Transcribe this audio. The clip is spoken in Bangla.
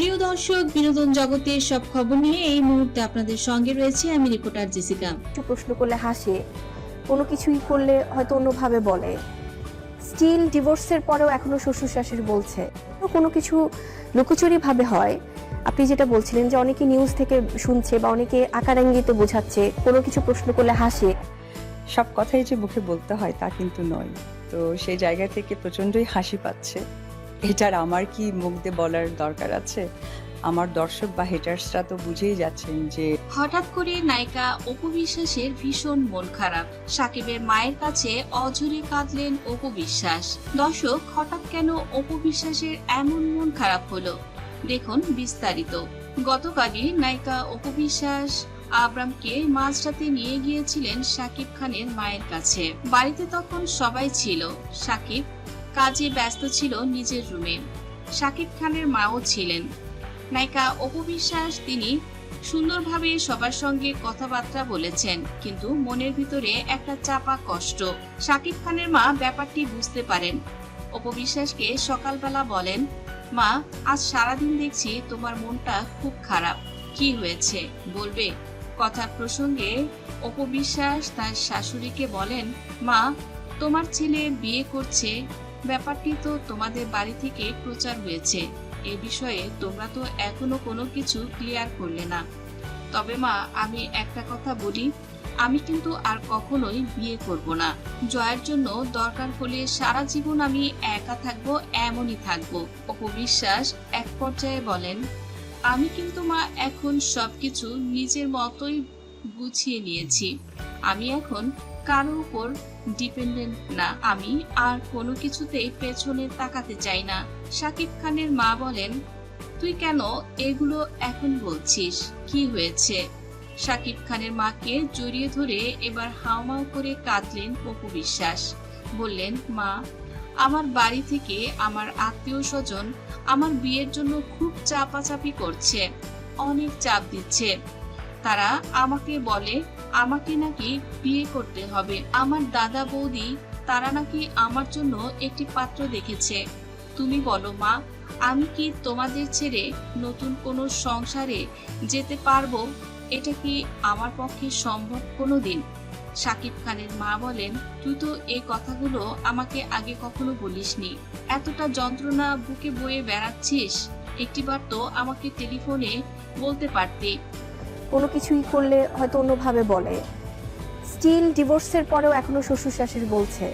প্রিয় দর্শক বিনোদন জগতের সব খবর নিয়ে এই মুহূর্তে আপনাদের সঙ্গে রয়েছে আমি রিপোর্টার জেসিকা। কিছু প্রশ্ন করলে হাসে কোনো কিছুই করলে হয়তো অন্যভাবে বলে। স্টিল ডিভোর্সের পরেও এখনও শ্বশুর শাশুড়ি বলছে কোনো কিছু লুকোচুরি ভাবে হয়? আপনি যেটা বলছিলেন যে অনেকে নিউজ থেকে শুনছে বা অনেকে আকার ইঙ্গিতে বোঝাচ্ছে কোনো কিছু প্রশ্ন করলে হাসে। সব কথাই যে মুখে বলতে হয় তা কিন্তু নয়। তো সেই জায়গা থেকে প্রচণ্ডই হাসি পাচ্ছে। এটার আমার কি মুখ দিয়ে বলার দরকার আছে? আমার দর্শক বা হেটার্সরা তো বুঝেই যাচ্ছেন যে হঠাৎ করে নায়িকা অপু বিশ্বাসের ভীষণ মন খারাপ। সাকিবের মায়ের কাছে অঝরে কাঁদলেন অপু বিশ্বাস। দর্শক, হঠাৎ কেন অপু বিশ্বাসের এমন মন খারাপ হলো? দেখুন বিস্তারিত। গতকালই নায়িকা অপু বিশ্বাস আবরামকে মাঝরাতে নিয়ে গিয়েছিলেন সাকিব খানের মায়ের কাছে। বাড়িতে তখন সবাই ছিল। সাকিব কাজে ব্যস্ত ছিল নিজের রুমে। শাকিব খানের মাও ছিলেন। নায়িকা অপু বিশ্বাস তিনি সুন্দরভাবে সবার সঙ্গে কথাবার্তা বলেছেন, কিন্তু মনের ভিতরে একটা চাপা কষ্ট। শাকিব খানের মা ব্যাপারটি বুঝতে পারেন। অপু বিশ্বাসকে সকালবেলা বলেন, মা, আজ সারাদিন দেখছি তোমার মনটা খুব খারাপ। কি হয়েছে? বলবে। কথার প্রসঙ্গে অপু বিশ্বাস তার শাশুড়িকে বলেন, মা, তোমার ছেলে বিয়ে করছে ব্যাপারটি তো তোমাদের বাড়ি থেকে প্রচার হয়েছে। এ বিষয়ে তোমরা তো এখনও কোনো কিছু ক্লিয়ার করলে না। তবে মা, আমি একটা কথা বলি, আমি কিন্তু আর কখনোই বিয়ে করব না। জয়ের জন্য দরকার হলে সারা জীবন আমি একা থাকব, এমনই থাকব অপবিশ্বাস এক পর্যায়ে বলেন। আমি কিন্তু মা, এখন সবকিছু নিজের মতোই গুছিয়ে নিয়েছি। আমি এখন কারও উপর ডিপেন্ডেন্ট না। আমি আর কোনো কিছুতেই পেছনে তাকাতে চাই না। শাকিব খানের মা বলেন, তুই কেন এগুলো এখন বলছিস? কি হয়েছে? শাকিব খানের মাকে জড়িয়ে ধরে এবার হাওমাও করে কাঁদলেন অপু বিশ্বাস। বললেন, মা, আমার বাড়ি থেকে আমার আত্মীয় স্বজন আমার বিয়ের জন্য খুব চাপাচাপি করছে, অনেক চাপ দিচ্ছে। তারা আমাকে বলে আমাকে নাকি বিয়ে করতে হবে। আমার দাদা বৌদি, তারা নাকি আমার জন্য একটি পাত্র দেখেছে। তুমি বলো মা, আমি কি তোমাদের ছেড়ে নতুন কোনো সংসারে যেতে পারব? এটা কি আমার পক্ষে সম্ভব কোনো দিন সাকিব খানের মা বলেন, তুই তো এই কথাগুলো আমাকে আগে কখনো বলিসনি। এতটা যন্ত্রণা বুকে বয়ে বেড়াচ্ছিস। একটিবার তো আমাকে টেলিফোনে বলতে পারতি। কোনো কিছুই করলে হয়তো অন্যভাবে বলে। স্টিল ডিভোর্সের পরেও এখনও শ্বশুর শাশুড়ি বলছে।